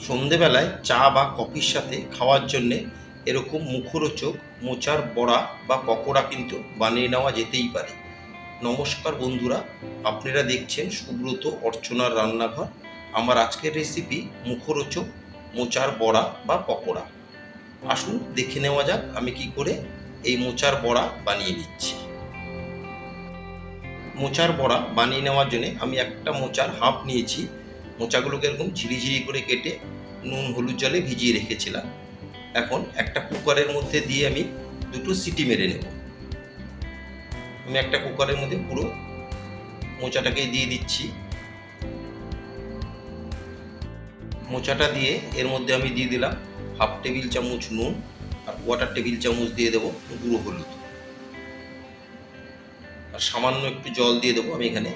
সন্ধেবেলায় চা বা কফির সাথে খাওয়ার জন্যে এরকম মুখরোচক মোচার বড়া বা পকোড়া কিন্তু বানিয়ে নেওয়া যেতেই পারে। নমস্কার বন্ধুরা, আপনারা দেখছেন সুব্রত অর্চনার রান্নাঘর। আমার আজকের রেসিপি মুখরোচক মোচার বড়া বা পকোড়া। আসুন দেখে নেওয়া যাক আমি কি করে এই মোচার বড়া বানিয়ে নিচ্ছি। মোচার বড়া বানিয়ে নেওয়ার জন্য আমি একটা মোচার হাফ নিয়েছি। মোচাগুলোকে এরকম ঝিরিঝিরি করে কেটে নুন, হলুদ জলে ভিজিয়ে রেখেছিলাম। এখন একটা কুকারের মধ্যে দিয়ে আমি দুটো সিটি মেরে নেব। আমি একটা কুকারের মধ্যে পুরো মোচাটাকে দিয়ে দিচ্ছি। মোচাটা দিয়ে এর মধ্যে আমি দিয়ে দিলাম হাফ টেবিল চামচ নুন আর কোয়াটার টেবিল চামচ দিয়ে দেবো গুঁড়ো হলুদ। আর সামান্য একটু জল দিয়ে দেবো আমি এখানে।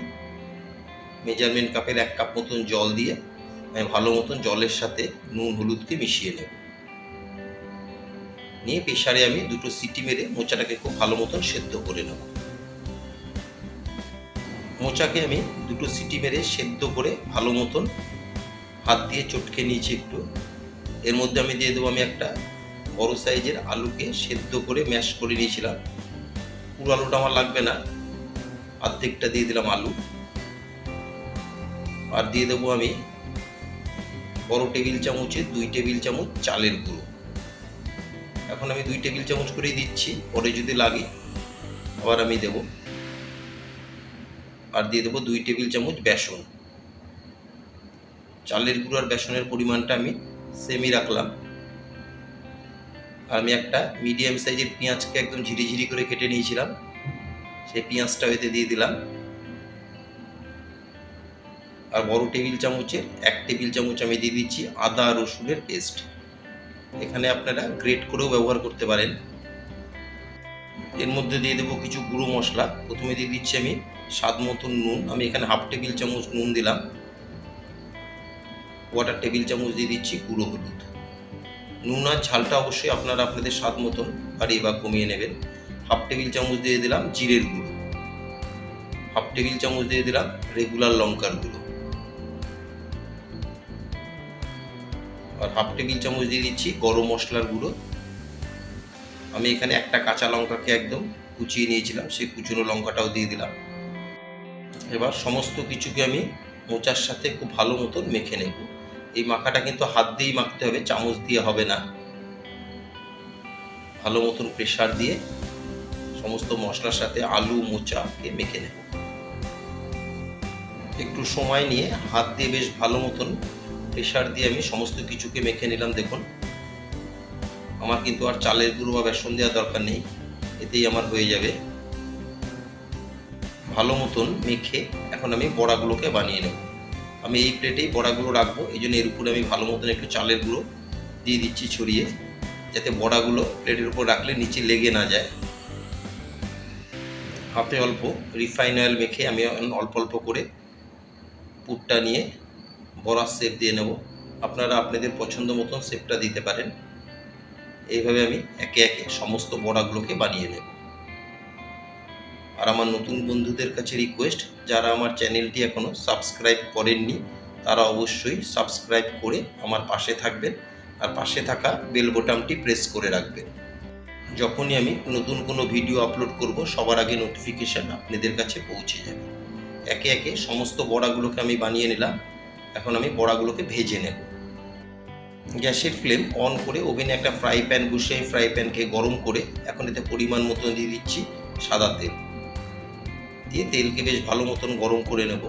মেজারমেন্ট কাপের এক কাপ মতন জল দিয়ে আমি ভালো মতন জলের সাথে নুন হলুদকে মিশিয়ে নেব। নিয়ে প্রেশারে আমি দুটো সিটি মেরে মোচাটাকে খুব ভালো মতন সেদ্ধ করে নেব। মোচাকে আমি দুটো সিটি মেরে সেদ্ধ করে ভালো মতন হাত দিয়ে চটকে নিয়েছি একটু। এর মধ্যে আমি দিয়ে দেবো আমি একটা বড় সাইজের আলুকে সেদ্ধ করে ম্যাশ করে নিয়েছিলাম। পুরো আলুটা আমার লাগবে না। অর্ধেকটা দিয়ে দিলাম আলু। আর দিয়ে দেবো আমি বড় টেবিল চামচে দুই টেবিল চামচ চালের গুঁড়ো। এখন আমি দুই টেবিল চামচ করেই দিচ্ছি, পরে যদি লাগে আবার আমি দেব। আর দিয়ে দেবো দুই টেবিল চামচ বেসন। চালের গুঁড়ো আর বেসনের পরিমাণটা আমি সেমই রাখলাম। আমি একটা মিডিয়াম সাইজের পেঁয়াজকে একদম ঝিরিঝিরি করে কেটে নিয়েছিলাম। সেই পেঁয়াজটা এতে দিয়ে দিলাম। আর বড় টেবিল চামচের এক টেবিল চামচ আমি দিয়ে দিচ্ছি আদা রসুনের পেস্ট। এখানে আপনারা গ্রেট করেও ব্যবহার করতে পারেন। এর মধ্যে দিয়ে দেবো কিছু গুঁড়ো মশলা। প্রথমে দিয়ে দিচ্ছি আমি স্বাদ মতন নুন। আমি এখানে হাফ টেবিল চামচ নুন দিলাম। কোয়াটার টেবিল চামচ দিয়ে দিচ্ছি গুঁড়ো হলুদ। নুন আর ঝালটা অবশ্যই আপনারা আপনাদের স্বাদ মতন বাড়িয়ে বা কমিয়ে নেবেন। হাফ টেবিল চামচ দিয়ে দিলাম জিরের গুঁড়ো। হাফ টেবিল চামচ দিয়ে দিলাম রেগুলার লঙ্কার গুঁড়ো। আর হাফ টেবিল চামচ দিয়ে দিচ্ছি গরম মশলার গুঁড়ো। আমি এখানে একটা কাঁচা লঙ্কাকে একদম কুচিয়ে নিয়েছিলাম, সেই কুচনো লঙ্কাটাও দিয়ে দিলাম। এবার সমস্ত কিছুকে আমি মোচার সাথে খুব ভালো মতন মেখে নেব। এই মাখাটা কিন্তু হাত দিয়েই মাখতে হবে, চামচ দিয়ে হবে না। ভালো মতন প্রেশার দিয়ে সমস্ত মশলার সাথে আলু মোচাকে মেখে নেব। একটু সময় নিয়ে হাত দিয়ে বেশ ভালো মতন প্রেশার দিয়ে আমি সমস্ত কিছুকে মেখে নিলাম, দেখুন। আমার কিন্তু আর চালের গুঁড়ো বা বেসন দেওয়ার দরকার নেই, এতেই আমার হয়ে যাবে। ভালো মতন মেখে এখন আমি বড়াগুলোকে বানিয়ে নেব। আমি এই প্লেটেই বড়াগুলো রাখব, এই জন্য এর উপরে আমি ভালো মতন একটু চালের গুঁড়ো দিয়ে দিচ্ছি ছড়িয়ে, যাতে বড়াগুলো প্লেটের উপর রাখলে নিচে লেগে না যায়। হাতে অল্প রিফাইন অয়েল মেখে আমি অল্প অল্প করে পুরটা নিয়ে বড়ার শেপ দিয়ে নেব। আপনারা আপনাদের পছন্দ মতন শেপটা দিতে পারেন। এইভাবে আমি একে একে সমস্ত বড়াগুলোকে বানিয়ে নেব। আর আমার নতুন বন্ধুদের কাছে রিকোয়েস্ট যারা আমার চ্যানেলটি এখনও সাবস্ক্রাইব করেননি, তারা অবশ্যই সাবস্ক্রাইব করে আমার পাশে থাকবেন। আর পাশে থাকা বেল বোতামটি প্রেস করে রাখবেন। যখনই আমি নতুন কোনো ভিডিও আপলোড করব, সবার আগে নোটিফিকেশান আপনাদের কাছে পৌঁছে যাবে। একে একে সমস্ত বড়াগুলোকে আমি বানিয়ে নিলাম। এখন আমি বড়াগুলোকে ভেজে নেব। গ্যাসের ফ্লেম অন করে ওভেনে একটা ফ্রাই প্যান বসিয়ে ফ্রাই প্যানকে গরম করে এখন এতে পরিমাণ মতন দিয়ে দিচ্ছি সাদা তেল। দিয়ে তেলকে বেশ ভালো মতন গরম করে নেব।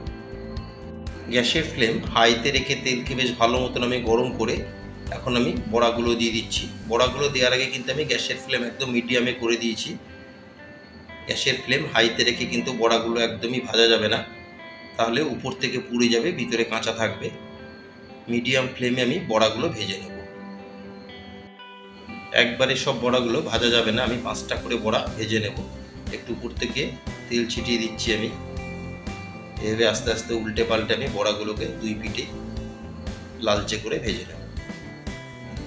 গ্যাসের ফ্লেম হাইতে রেখে তেলকে বেশ ভালো মতন আমি গরম করে এখন আমি বড়াগুলো দিয়ে দিচ্ছি। বড়াগুলো দেওয়ার আগে কিন্তু আমি গ্যাসের ফ্লেম একদম মিডিয়ামে করে দিয়েছি। গ্যাসের ফ্লেম হাইতে রেখে কিন্তু বড়াগুলো একদমই ভাজা যাবে না। তাহলে উপর থেকে পুড়ে যাবে, ভিতরে কাঁচা থাকবে। মিডিয়াম ফ্লেমে আমি বড়াগুলো ভেজে নেব। একবারে সব বড়াগুলো ভাজা যাবে না, আমি পাঁচটা করে বড়া ভেজে নেব। একটু উপর থেকে তেল ছিটিয়ে দিচ্ছি আমি। এভাবে আস্তে আস্তে উল্টে পাল্টে আমি বড়াগুলোকে দুই পিঠে লালচে করে ভেজে নেব।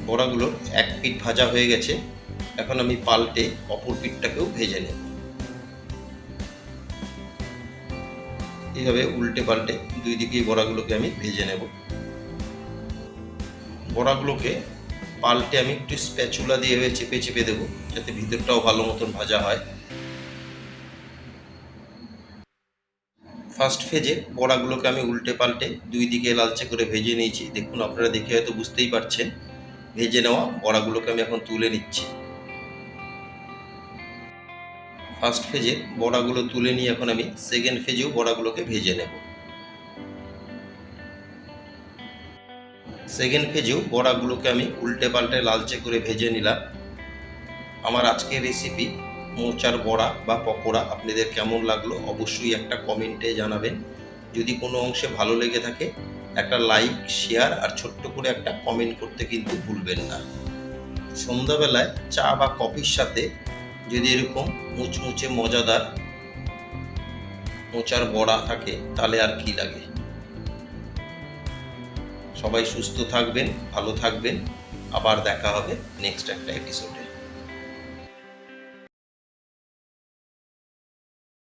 বড়াগুলো এক পিঠ ভাজা হয়ে গেছে। এখন আমি পাল্টে অপর পিঠটাকেও ভেজে নেব। এইভাবে উল্টে পাল্টে দুই দিকেই বড়াগুলোকে আমি ভেজে নেব। বড়াগুলোকে পাল্টে আমি একটু স্প্যাচুলা দিয়ে চেপে চেপে দেবো, যাতে ভিতরটাও ভালো মতন ভাজা হয়। ফার্স্ট ফেজে বড়াগুলোকে আমি উল্টে পাল্টে দুই দিকে লালচে করে ভেজে নিয়েছি। দেখুন, আপনারা দেখে হয়তো বুঝতেই পারছেন। ভেজে নেওয়া বড়াগুলোকে আমি এখন তুলে নিচ্ছি। ফার্স্ট ফেজে বড়াগুলো তুলে নিয়ে এখন আমি সেকেন্ড ফেজেও বড়াগুলোকে ভেজে নেব। সেকেন্ড ফেজেও বড়াগুলোকে আমি উল্টে পাল্টে লালচে করে ভেজে নিলাম। আমার আজকের রেসিপি মোচার বড়া বা পকোড়া আপনাদের কেমন লাগল অবশ্যই একটা কমেন্টে জানাবেন। যদি কোনো অংশে ভালো লেগে থাকে, একটা লাইক শেয়ার আর ছোট্ট করে একটা কমেন্ট করতে কিন্তু ভুলবেন না। সন্ধ্যাবেলায় চা বা কফির সাথে যদি এরকম মুচমুচে মজাদার মোচার বড়া থাকে, তাহলে আর কি লাগে? সবাই সুস্থ থাকবেন, ভালো থাকবেন। আবার দেখা হবে নেক্সট একটা এপিসোডে